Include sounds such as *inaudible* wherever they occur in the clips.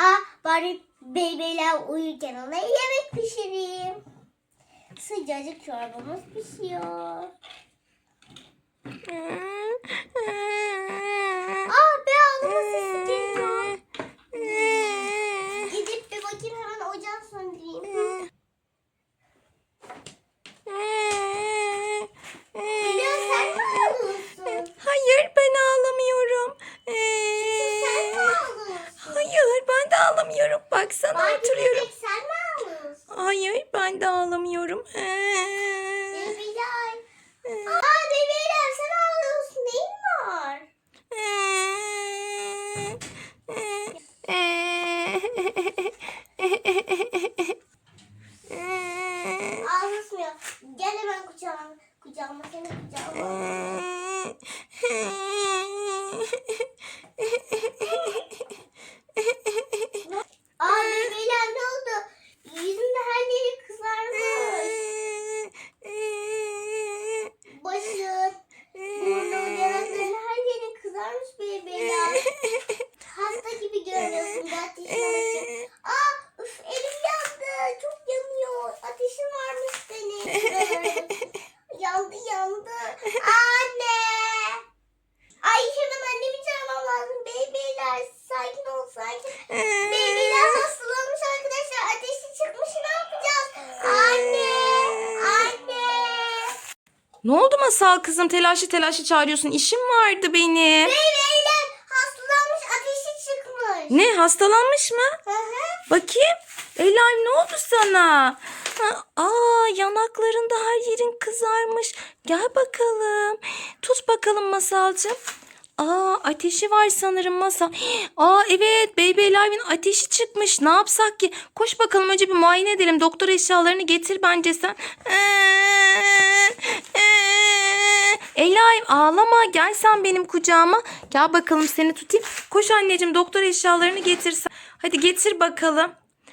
Aa bari beybeler uyurken ona yemek pişireyim. Sıcacık çorbamız pişiyor. *laughs* Aa be ağlama sesi geliyor. Gidip bir bakayım hemen ocağı söndüreyim. Bilal sen mi ağlıyorsun? Hayır ben ağlamıyorum. Sen mi ağlıyorsun? Hayır ben de ağlamıyorum. Baksana Barbie oturuyorum. bebek sen mi ağlıyorsun? Hayır ben de ağlamıyorum. Bebeler. Aa bebeler sen ağlıyorsun neyin var? Ağlasmıyor. Gel hemen kucağıma. Kucağıma seni kucağıma. Aa bebeler ne oldu? Yüzünde her yeri kızarmış. Başın, burnun, yanakların her yerin kızarmış bebeler. Hasta gibi görünüyorsun bir ateşin var. Aa üf elim yandı. Çok yanıyor. Ateşim varmış senin. Yandı. Anne. Ay hemen annemi çağırmam lazım. Beybeler sakin ol sakin. Beybeler hastalanmış arkadaşlar. Ateşi çıkmış ne yapacağız? Anne. Anne. Ne oldu masal kızım? Telaşı telaşı çağırıyorsun. İşim vardı benim. Beybeler hastalanmış ateşi çıkmış. Ne hastalanmış mı? Hı hı. Bakayım. Elay ne oldu sana? Ha, aa yanaklarında her yerin kızarmış. Gel bakalım. Tut bakalım masalcığım. Aa ateşi var sanırım masal. *gasps* Aa evet Baby Alive'in ateşi çıkmış. Ne yapsak ki? Koş bakalım önce bir muayene edelim. Doktor eşyalarını getir bence sen. *gasps* Elive ağlama gel sen benim kucağıma. Gel bakalım seni tutayım. Koş anneciğim doktor eşyalarını getirsen. Hadi getir bakalım.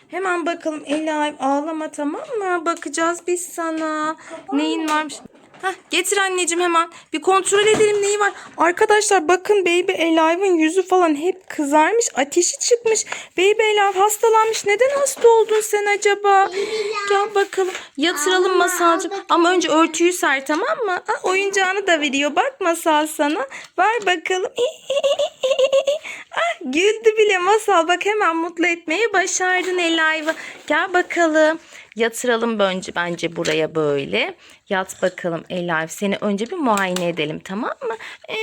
Hemen bakalım Elive ağlama tamam mı? Bakacağız biz sana. Neyin varmış? Hah, getir anneciğim hemen. Bir kontrol edelim neyi var. Arkadaşlar bakın Baby Alive'ın yüzü falan hep kızarmış. Ateşi çıkmış. Baby Alive hastalanmış. Neden hasta oldun sen acaba? Gel bakalım. Yatıralım masalcığım. al Ama önce örtüyü ser tamam mı? Ha, oyuncağını da veriyor. Bak masal sana. Ver bakalım. *laughs* ah, güldü bile masal. Bak hemen mutlu etmeyi başardın Elive'ı. Gel bakalım. Yatıralım önce bence buraya böyle. Yat bakalım Elive. Seni önce bir muayene edelim tamam mı? *laughs*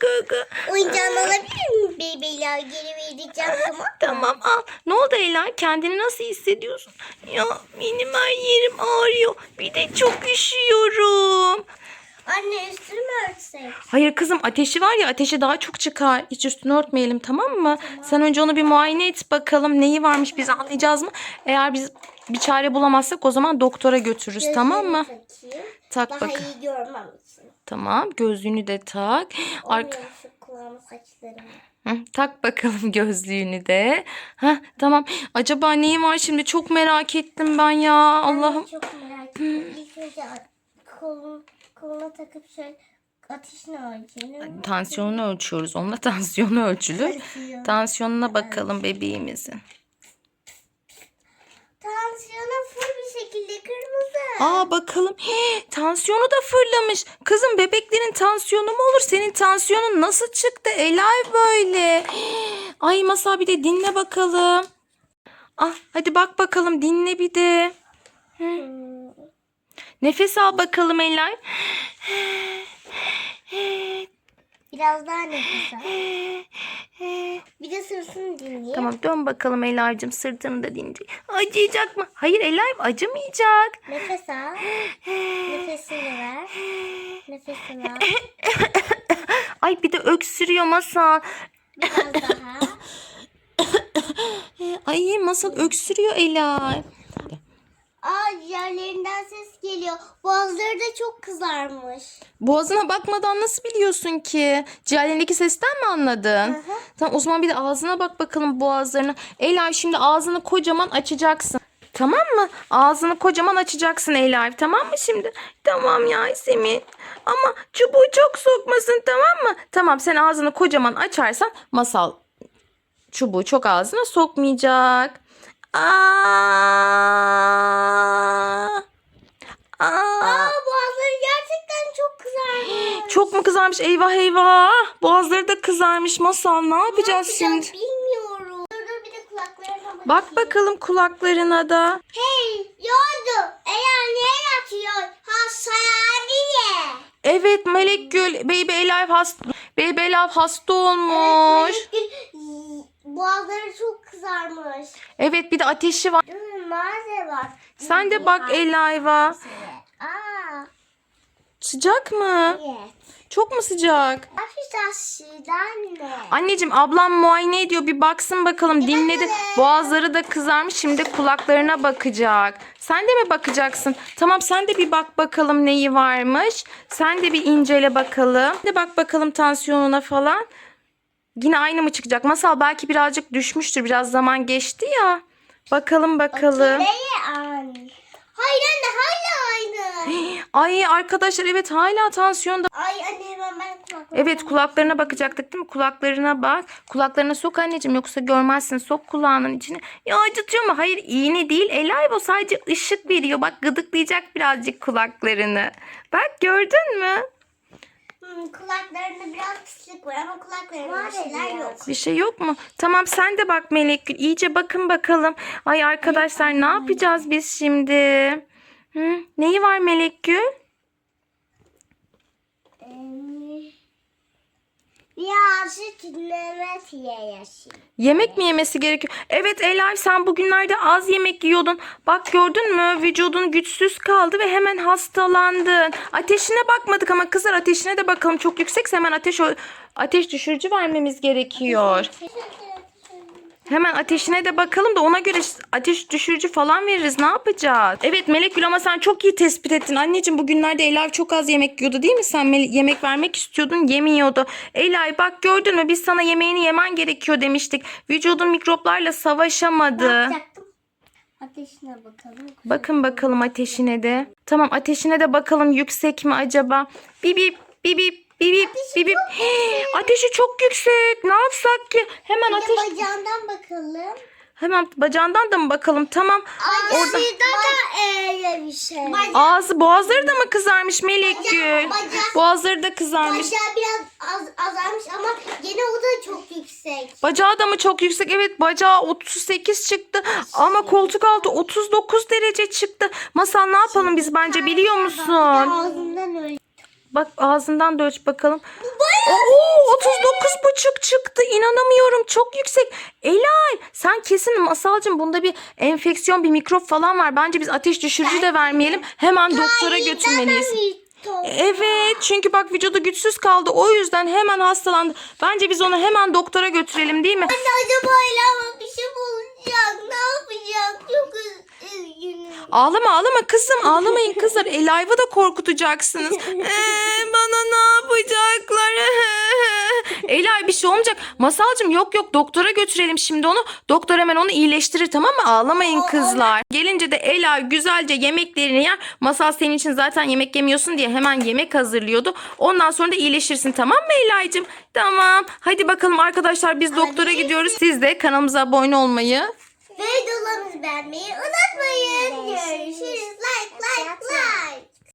Gı Oyuncağını alabilir miyim bebeler? Geri vereceğim tamam mı? Tamam al. Ne oldu Ela? Kendini nasıl hissediyorsun? Ya benim her yerim ağrıyor. Bir de çok üşüyorum. Anne üstünü mü örtsek? Hayır kızım ateşi var ya ateşi daha çok çıkar. Hiç üstünü örtmeyelim tamam mı? Sen önce onu bir muayene et bakalım neyi varmış biz anlayacağız mı? Eğer biz bir çare bulamazsak o zaman doktora götürürüz tamam mı? Takayım. Tak Daha bakalım. iyi görmem için. Tamam gözlüğünü de tak. Arka... Saçlarımı. Hı, tak bakalım *laughs* gözlüğünü de. Heh, tamam. Acaba neyi var şimdi? Çok merak ettim ben ya. Allah'ım. Çok merak ettim. İlk önce kolun, koluna takıp şöyle ateşini ölçelim. Tansiyonunu ölçüyoruz. Onunla *laughs* tansiyonu ölçülür. Tansiyon. Tansiyonuna bakalım bebeğimizin. Tansiyonu full bir şekilde kırmızı. Aa bakalım. Hii, tansiyonu da fırlamış. Kızım bebeklerin tansiyonu mu olur? Senin tansiyonun nasıl çıktı? Elay böyle. Hii, Ay Masal bir de dinle bakalım. Ah hadi bak bakalım dinle bir de. Hmm. Nefes al bakalım Elay. Biraz daha nefes al. Bir de sırasını dinleyelim. Tamam dön bakalım Elay'cığım sırtını da dinle. Acıyacak mı? Hayır Elay acımayacak. Nefes al. Nefesini ver. Nefesini al. *laughs* Ay bir de öksürüyor Masal. Biraz daha. *coughs* Ay Masal öksürüyor Elay. Aa ciğerlerinden ses geliyor. Boğazları da çok kızarmış. Boğazına bakmadan nasıl biliyorsun ki? Ciğerlerindeki sesten mi anladın? hı. Tamam o zaman bir de ağzına bak bakalım boğazlarına. Elay şimdi ağzını kocaman açacaksın. Tamam mı? Ağzını kocaman açacaksın Elay. Tamam mı şimdi? Tamam ya Yasemin. Ama çubuğu çok sokmasın tamam mı? Tamam sen ağzını kocaman açarsan masal çubuğu çok ağzına sokmayacak. Aa! Aa! Aa boğazları gerçekten çok kızarmış. Çok mu kızarmış? Eyvah eyvah. Boğazları da kızarmış. Masal ne yapacağız Ne şimdi? Bilmiyorum. Dur dur bir de kulaklarına bakayım. Bak bakalım kulaklarına da. Hey yoldu. Eğer ne yatıyor? Hastane diye. Evet Melek Gül. Baby Alive hasta, Baby Alive hasta olmuş. Boğazları çok kızarmış. Evet bir de ateşi var. Dur var. Sen de bak Alive'a. Sıcak mı? evet. Çok mu sıcak? Hafif aşıdan ne? Anneciğim ablam muayene ediyor. Bir baksın bakalım. Dinledi. Boğazları da kızarmış. Şimdi kulaklarına bakacak. Sen de mi bakacaksın? Tamam sen de bir bak bakalım neyi varmış. Sen de bir incele bakalım. De bak bakalım tansiyonuna falan. Yine aynı mı çıkacak? Masal belki birazcık düşmüştür. Biraz zaman geçti ya. Bakalım bakalım. Hayır anne aynı. Ay arkadaşlar evet hala tansiyonda. Ay anne ben kulaklarım. Evet kulaklarına bakacaktık değil mi? Kulaklarına bak. Kulaklarına sok anneciğim yoksa görmezsin. Sok kulağının içine. Ya acıtıyor mu? Hayır iğne değil. Elay bu sadece ışık veriyor. Bak gıdıklayacak birazcık kulaklarını. Bak gördün mü? Hmm, kulaklarında biraz pislik var ama kulaklarında bir şeyler yok. Bir şey yok mu? Tamam sen de bak Melek Gül. İyice bakın bakalım. Ay arkadaşlar ne yapacağız biz şimdi? Hı? Neyi var Melek Gül? Birazcık dinlemek yaşayayım. Yemek mi yemesi gerekiyor? Evet Elay sen bugünlerde az yemek yiyordun. Bak gördün mü vücudun güçsüz kaldı ve hemen hastalandın. Ateşine bakmadık ama kızlar ateşine de bakalım. Çok yüksekse hemen ateş ateş düşürücü vermemiz gerekiyor. Hemen ateşine de bakalım da ona göre ateş düşürücü falan veririz. Ne yapacağız? Evet Melek Gül ama sen çok iyi tespit ettin. Anneciğim bugünlerde Elay çok az yemek yiyordu değil mi? Sen yemek vermek istiyordun yemiyordu. Elay bak gördün mü biz sana yemeğini yemen gerekiyor demiştik. Vücudun mikroplarla savaşamadı. Ateşine bakalım. Bakın bakalım ateşine de. Tamam ateşine de bakalım yüksek mi acaba? Bibip bibip bibip bibip. Ateşi çok yüksek. Ne yapsak ki? Hemen ateş bacağından bakalım. hemen bacağından da mı bakalım? Tamam. Ay, Orada- da öyle bir şey. Ağzı boğazları da mı kızarmış Melek Gül? Boğazları da kızarmış. Bacağı biraz az, azalmış ama yine o da çok yüksek. Bacağı da mı çok yüksek? Evet bacağı 38 çıktı ama koltuk altı 39 derece çıktı. Masal ne yapalım biz bence biliyor musun? Ağzından öyle. Bak ağzından da ölç bakalım. Oo 39 buçuk çıktı. İnanamıyorum. Çok yüksek. Elay sen kesin masalcım bunda bir enfeksiyon bir mikrop falan var. Bence biz ateş düşürücü de vermeyelim. Hemen doktora götürmeliyiz. Evet çünkü bak vücudu güçsüz kaldı. O yüzden hemen hastalandı. Bence biz onu hemen doktora götürelim değil mi? Anne acaba ama bir şey bulacak. Ne yapacak? Çok üz- üzgünüm. Ağlama ağlama kızım ağlamayın kızlar. *laughs* Elayv'ı da korkutacaksınız. Ee, bana ne yapacaklar? *laughs* Elay bir şey olmayacak. Masalcığım yok yok doktora götürelim şimdi onu. Doktor hemen onu iyileştirir tamam mı? Ağlamayın kızlar. Gelince de Elay güzelce yemeklerini yer. Masal senin için zaten yemek yemiyorsun diye hemen yemek hazırlıyordu. Ondan sonra da iyileşirsin tamam mı Elay'cığım? Tamam. Hadi bakalım arkadaşlar biz doktora gidiyoruz. Siz de kanalımıza abone olmayı Ve videolarımızı beğenmeyi unutmayın. Görüşürüz. Like like like.